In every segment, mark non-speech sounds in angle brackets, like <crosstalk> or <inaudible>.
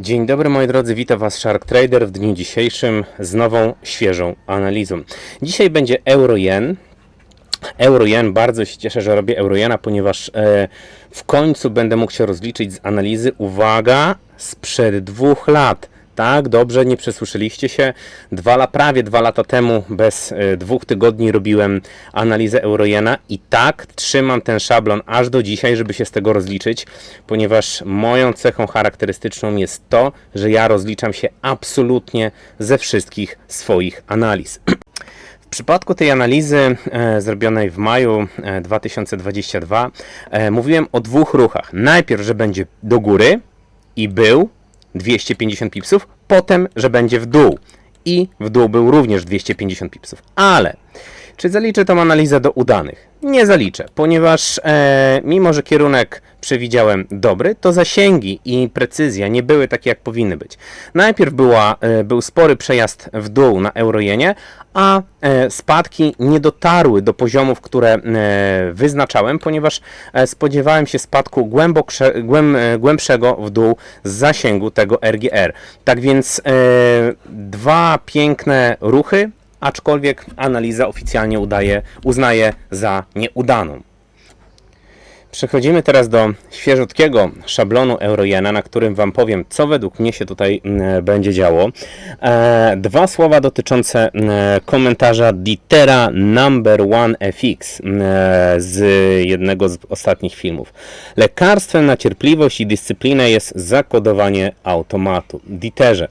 Dzień dobry moi drodzy, witam Was Shark Trader w dniu dzisiejszym z nową, świeżą analizą. Dzisiaj będzie euro-jen. Euro-jen, bardzo się cieszę, że robię euro-jena, ponieważ e, w końcu będę mógł się rozliczyć z analizy, uwaga, sprzed dwóch lat. Tak, dobrze, nie przesłyszeliście się. Dwa, prawie dwa lata temu, bez e, dwóch tygodni, robiłem analizę Eurojena i tak trzymam ten szablon aż do dzisiaj, żeby się z tego rozliczyć, ponieważ moją cechą charakterystyczną jest to, że ja rozliczam się absolutnie ze wszystkich swoich analiz. W przypadku tej analizy e, zrobionej w maju e, 2022 e, mówiłem o dwóch ruchach. Najpierw, że będzie do góry i był 250 pipsów, potem, że będzie w dół i w dół był również 250 pipsów. Ale czy zaliczę tą analizę do udanych? Nie zaliczę, ponieważ e, mimo, że kierunek przewidziałem dobry, to zasięgi i precyzja nie były takie, jak powinny być. Najpierw była, e, był spory przejazd w dół na eurojenie, a e, spadki nie dotarły do poziomów, które e, wyznaczałem, ponieważ spodziewałem się spadku głęb, głębszego w dół z zasięgu tego RGR. Tak więc dwa piękne ruchy, aczkolwiek analiza oficjalnie udaje, uznaje za nieudaną. Przechodzimy teraz do świeżutkiego szablonu Eurojena, na którym Wam powiem, co według mnie się tutaj mm, będzie działo. E, dwa słowa dotyczące mm, komentarza Ditera Number One FX mm, z jednego z ostatnich filmów. Lekarstwem na cierpliwość i dyscyplinę jest zakodowanie automatu. Diterze.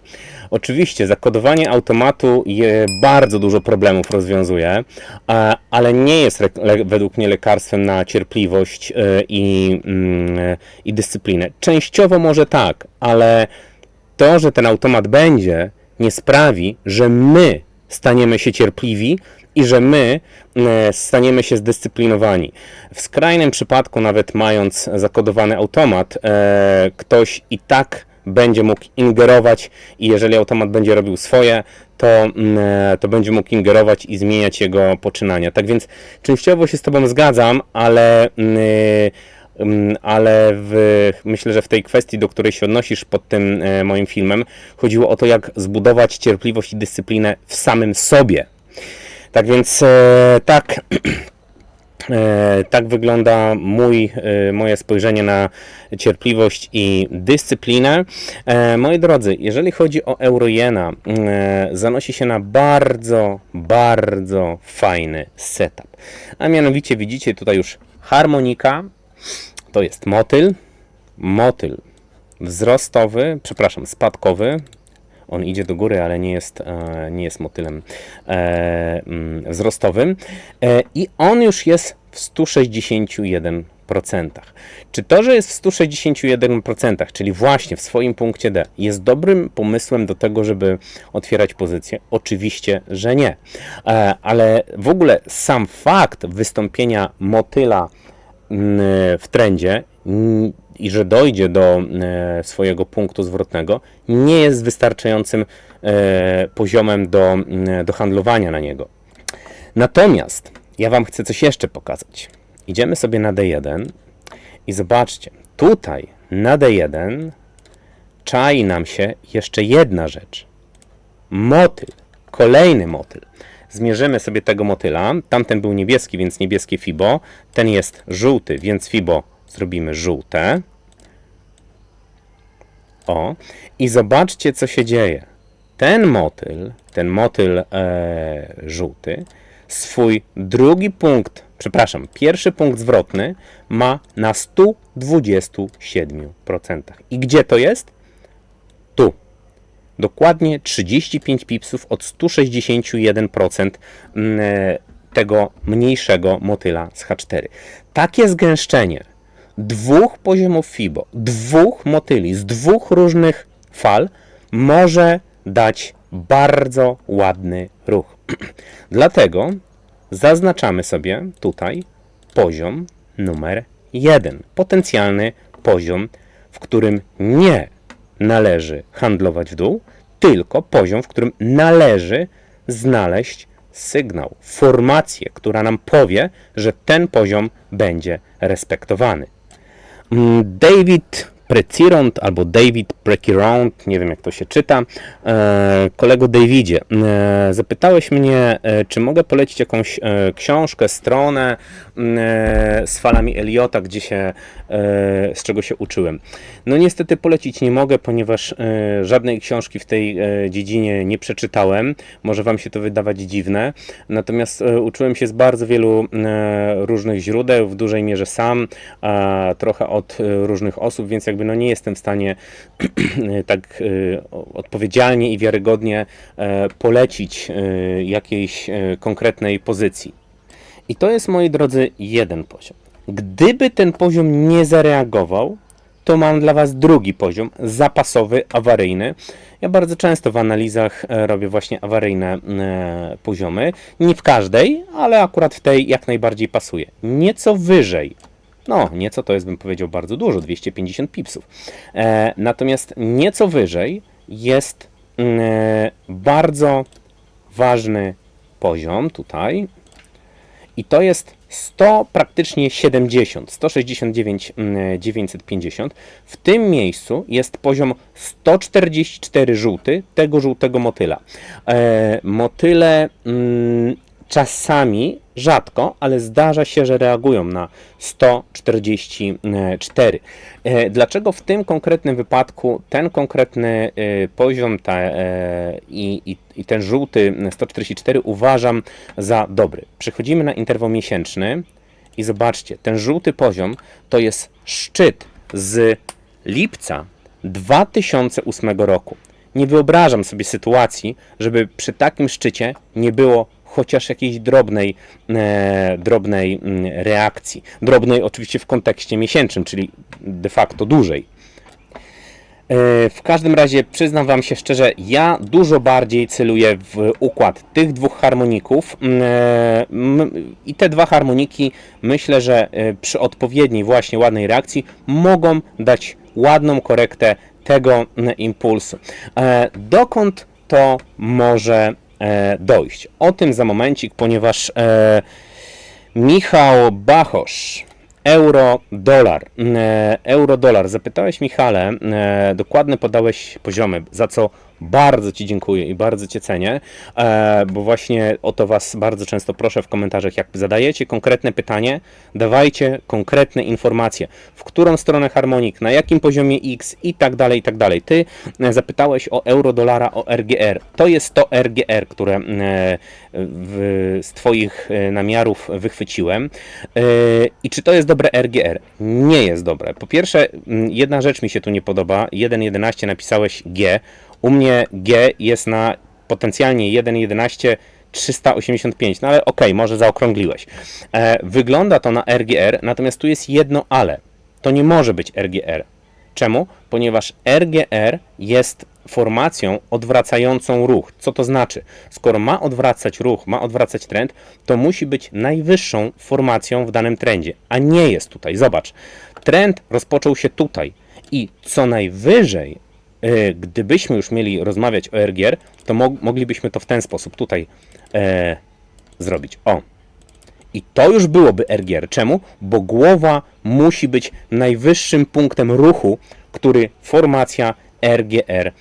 Oczywiście zakodowanie automatu bardzo dużo problemów rozwiązuje, ale nie jest według mnie lekarstwem na cierpliwość e, i, mm, i dyscyplinę. Częściowo może tak, ale to, że ten automat będzie, nie sprawi, że my staniemy się cierpliwi i że my e, staniemy się zdyscyplinowani. W skrajnym przypadku, nawet mając zakodowany automat, e, ktoś i tak będzie mógł ingerować i jeżeli automat będzie robił swoje, to, mm, e, to będzie mógł ingerować i zmieniać jego poczynania. Tak więc częściowo się z Tobą zgadzam, ale, mm, mm, ale w, myślę, że w tej kwestii, do której się odnosisz pod tym e, moim filmem, chodziło o to, jak zbudować cierpliwość i dyscyplinę w samym sobie. Tak więc e, tak. <clears throat> E, Tak wygląda mój, e, moje spojrzenie na cierpliwość i dyscyplinę. E, Moi drodzy, jeżeli chodzi o Eurojena, zanosi się na bardzo, bardzo fajny setup. A mianowicie widzicie tutaj już harmonika, to jest motyl, motyl wzrostowy, przepraszam, spadkowy. On idzie do góry, ale nie jest, nie jest motylem mm, wzrostowym. I on już jest w 161%. Czy to, że jest w 161%, czyli właśnie w swoim punkcie D, jest dobrym pomysłem do tego, żeby otwierać pozycję? Oczywiście, że nie. E, ale w ogóle sam fakt wystąpienia motyla w trendzie i że dojdzie do e, swojego punktu zwrotnego, nie jest wystarczającym e, poziomem do, do handlowania na niego. Natomiast ja Wam chcę coś jeszcze pokazać. Idziemy sobie na D1 i zobaczcie, tutaj na D1 czai nam się jeszcze jedna rzecz. Motyl, kolejny motyl. Zmierzymy sobie tego motyla. Tamten był niebieski, więc niebieskie FIBO. Ten jest żółty, więc FIBO zrobimy żółte. O, i zobaczcie, co się dzieje. Ten motyl, ten motyl e, żółty, swój drugi punkt, przepraszam, pierwszy punkt zwrotny ma na 127%. I gdzie to jest? Tu. Dokładnie 35 pipsów od 161% mm, e, tego mniejszego motyla z H4. Takie zgęszczenie dwóch poziomów FIBO, dwóch motyli z dwóch różnych fal może dać bardzo ładny ruch. <clears throat> Dlatego zaznaczamy sobie tutaj poziom numer jeden, potencjalny poziom, w którym nie należy handlować w dół, tylko poziom, w którym należy znaleźć sygnał, formację, która nam powie, że ten poziom będzie respektowany. Mm, David Preciront albo David Preciront, nie wiem jak to się czyta. E, kolego Davidzie, e, zapytałeś mnie, e, czy mogę polecić jakąś książkę, stronę z falami Eliota, gdzie się, z czego się uczyłem. No niestety polecić nie mogę, ponieważ e, żadnej książki w tej e, dziedzinie nie przeczytałem. Może Wam się to wydawać dziwne. Natomiast e, uczyłem się z bardzo wielu e, różnych źródeł, w dużej mierze sam, a trochę od e, różnych osób, więc jakby no nie jestem w stanie <clears throat> tak e, odpowiedzialnie i wiarygodnie e, polecić e, jakiejś e, konkretnej pozycji. I to jest, moi drodzy, jeden poziom. Gdyby ten poziom nie zareagował, to mam dla Was drugi poziom, zapasowy, awaryjny. Ja bardzo często w analizach e, robię właśnie awaryjne e, poziomy. Nie w każdej, ale akurat w tej jak najbardziej pasuje. Nieco wyżej. No, nieco to jest, bym powiedział, bardzo dużo, 250 pipsów. E, natomiast nieco wyżej jest mm, bardzo ważny poziom tutaj, i to jest 100, praktycznie 70, 169 mm, 950. W tym miejscu jest poziom 144 żółty, tego żółtego motyla. E, motyle mm, czasami, rzadko, ale zdarza się, że reagują na 144. E, dlaczego w tym konkretnym wypadku ten konkretny e, poziom ta, e, i, i, i ten żółty 144 uważam za dobry? Przechodzimy na interwał miesięczny i zobaczcie, ten żółty poziom to jest szczyt z lipca 2008 roku. Nie wyobrażam sobie sytuacji, żeby przy takim szczycie nie było chociaż jakiejś drobnej, e, drobnej mm, reakcji. Drobnej oczywiście w kontekście miesięcznym, czyli de facto dłużej. E, W każdym razie przyznam Wam się szczerze, ja dużo bardziej celuję w układ tych dwóch harmoników e, i te dwa harmoniki myślę, że e, przy odpowiedniej właśnie ładnej reakcji mogą dać ładną korektę tego mm, impulsu. Dokąd to może dojść? O tym za momencik, ponieważ e, Michał Bachosz Euro, dolar. E, Euro, dolar. Zapytałeś Michale, e, dokładnie podałeś poziomy, za co bardzo Ci dziękuję i bardzo Cię cenię, e, bo właśnie o to Was bardzo często proszę w komentarzach. Jak zadajecie konkretne pytanie, dawajcie konkretne informacje, w którą stronę harmonik, na jakim poziomie X i tak dalej, i tak dalej. Ty e, zapytałeś o euro, dolara, o RGR. To jest to RGR, które e, z Twoich namiarów wychwyciłem. I czy to jest dobre RGR? Nie jest dobre. Po pierwsze, jedna rzecz mi się tu nie podoba. 1.11 napisałeś G. U mnie G jest na potencjalnie 1.11 385, no ale okej, może zaokrągliłeś. E, wygląda to na RGR, natomiast tu jest jedno ale. To nie może być RGR. Czemu? Ponieważ RGR jest formacją odwracającą ruch. Co to znaczy? Skoro ma odwracać ruch, ma odwracać trend, to musi być najwyższą formacją w danym trendzie, a nie jest tutaj. Zobacz, trend rozpoczął się tutaj i co najwyżej, gdybyśmy już mieli rozmawiać o RGR, to mo- moglibyśmy to w ten sposób tutaj e, zrobić. O, i to już byłoby RGR. Czemu? Bo głowa musi być najwyższym punktem ruchu, który formacja RGR e,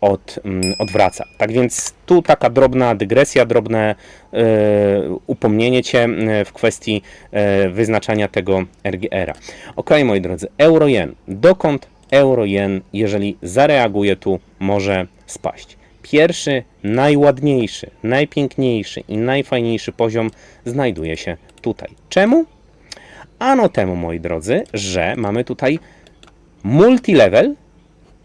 od, mm, odwraca. Tak więc tu taka drobna dygresja, drobne e, upomnienie Cię e, w kwestii e, wyznaczania tego RGR-a. Ok, moi drodzy, euro-jen. Dokąd euro-jen, jeżeli zareaguje tu, może spaść? Pierwszy, najładniejszy, najpiękniejszy i najfajniejszy poziom znajduje się tutaj. Czemu? Ano temu, moi drodzy, że mamy tutaj multilevel.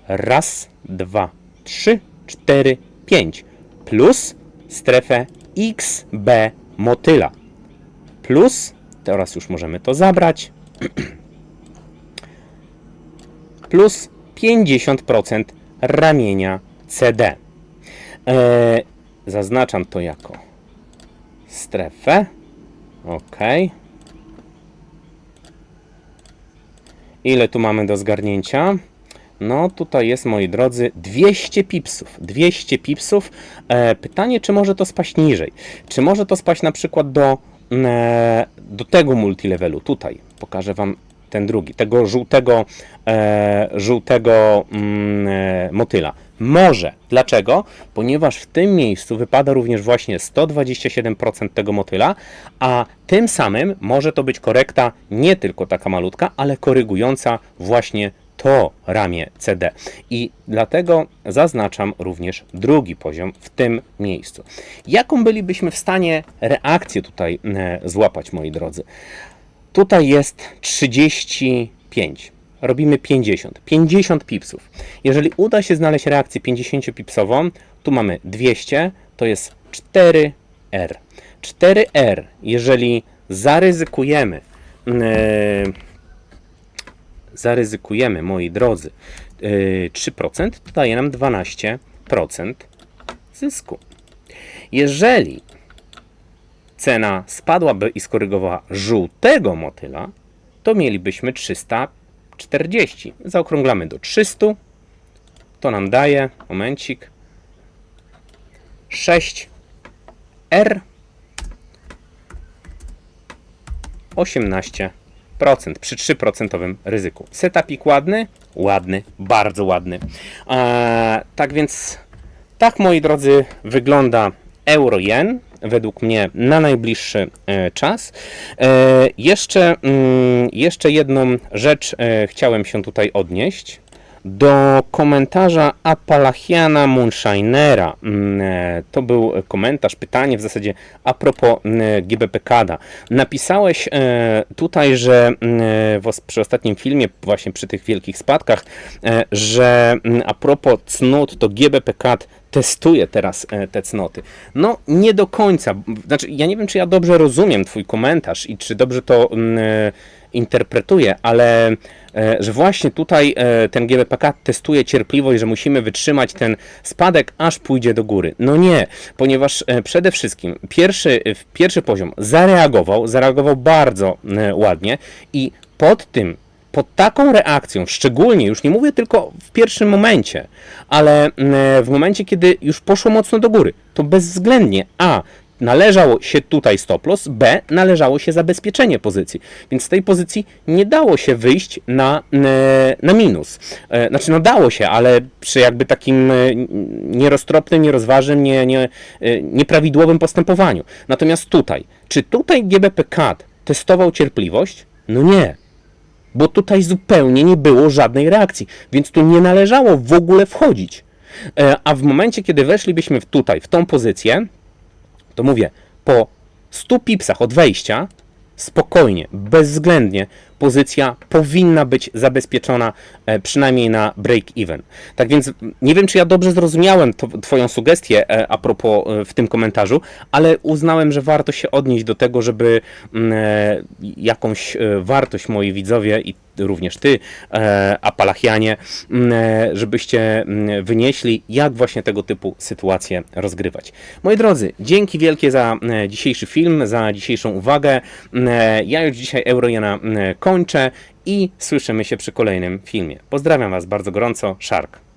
Raz, dwa, trzy, cztery, pięć. Plus strefę XB motyla. Plus, teraz już możemy to zabrać. <clears throat> Plus 50% ramienia CD. E, zaznaczam to jako strefę. OK. Ile tu mamy do zgarnięcia? No, tutaj jest, moi drodzy, 200 pipsów. 200 pipsów. E, pytanie, czy może to spaść niżej? Czy może to spaść na przykład do, e, do tego multilevelu? Tutaj pokażę Wam ten drugi, tego żółtego, e, żółtego mm, e, motyla. Może. Dlaczego? Ponieważ w tym miejscu wypada również właśnie 127% tego motyla, a tym samym może to być korekta nie tylko taka malutka, ale korygująca właśnie to ramię CD. I dlatego zaznaczam również drugi poziom w tym miejscu. Jaką bylibyśmy w stanie reakcję tutaj e, złapać, moi drodzy? Tutaj jest 35. Robimy 50. 50 pipsów. Jeżeli uda się znaleźć reakcję 50-pipsową, tu mamy 200, to jest 4R. 4R, jeżeli zaryzykujemy, yy, zaryzykujemy, moi drodzy, yy, 3%, to daje nam 12% zysku. Jeżeli cena spadłaby i skorygowała żółtego motyla, to mielibyśmy 340. Zaokrąglamy do 300. To nam daje, momencik, 6 R 18% przy 3% ryzyku. Setupik ładny? Ładny, bardzo ładny. Eee, tak więc, tak moi drodzy, wygląda euro-jen według mnie na najbliższy e, czas. E, jeszcze, mm, jeszcze jedną rzecz e, chciałem się tutaj odnieść. Do komentarza Appalachiana Moonshinera. Mm, To był komentarz, pytanie w zasadzie a propos mm, GBPKada. Napisałeś tutaj, że przy ostatnim filmie, właśnie przy tych wielkich spadkach, że a propos cnót, to GBPKad testuje teraz e, te cnoty. No, nie do końca. Znaczy, ja nie wiem, czy ja dobrze rozumiem Twój komentarz i czy dobrze to mm, e, interpretuję, ale e, że właśnie tutaj ten GBPK testuje cierpliwość, że musimy wytrzymać ten spadek, aż pójdzie do góry. No nie, ponieważ przede wszystkim pierwszy, pierwszy poziom zareagował, zareagował bardzo ładnie i pod tym pod taką reakcją, szczególnie, już nie mówię tylko w pierwszym momencie, ale mm, w momencie, kiedy już poszło mocno do góry, to bezwzględnie A. Należało się tutaj stop loss, B. Należało się zabezpieczenie pozycji. Więc z tej pozycji nie dało się wyjść na, e, na minus. E, Znaczy, no dało się, ale przy jakby takim e, nieroztropnym, nierozważnym, nie, nie, e, nieprawidłowym postępowaniu. Natomiast tutaj, czy tutaj GBP CAD testował cierpliwość? No nie bo tutaj zupełnie nie było żadnej reakcji, więc tu nie należało w ogóle wchodzić. E, A w momencie, kiedy weszlibyśmy tutaj, w tą pozycję, to mówię, po 100 pipsach od wejścia, spokojnie, bezwzględnie pozycja powinna być zabezpieczona e, przynajmniej na break-even. Tak więc nie wiem, czy ja dobrze zrozumiałem to, Twoją sugestię e, a propos e, w tym komentarzu, ale uznałem, że warto się odnieść do tego, żeby jakąś wartość moi widzowie i również Ty, e, Apalachianie, e, żebyście wynieśli, jak właśnie tego typu sytuacje rozgrywać. Moi drodzy, dzięki wielkie za dzisiejszy film, za dzisiejszą uwagę. E, Ja już dzisiaj Eurojena m, kończę i słyszymy się przy kolejnym filmie. Pozdrawiam Was bardzo gorąco, Shark.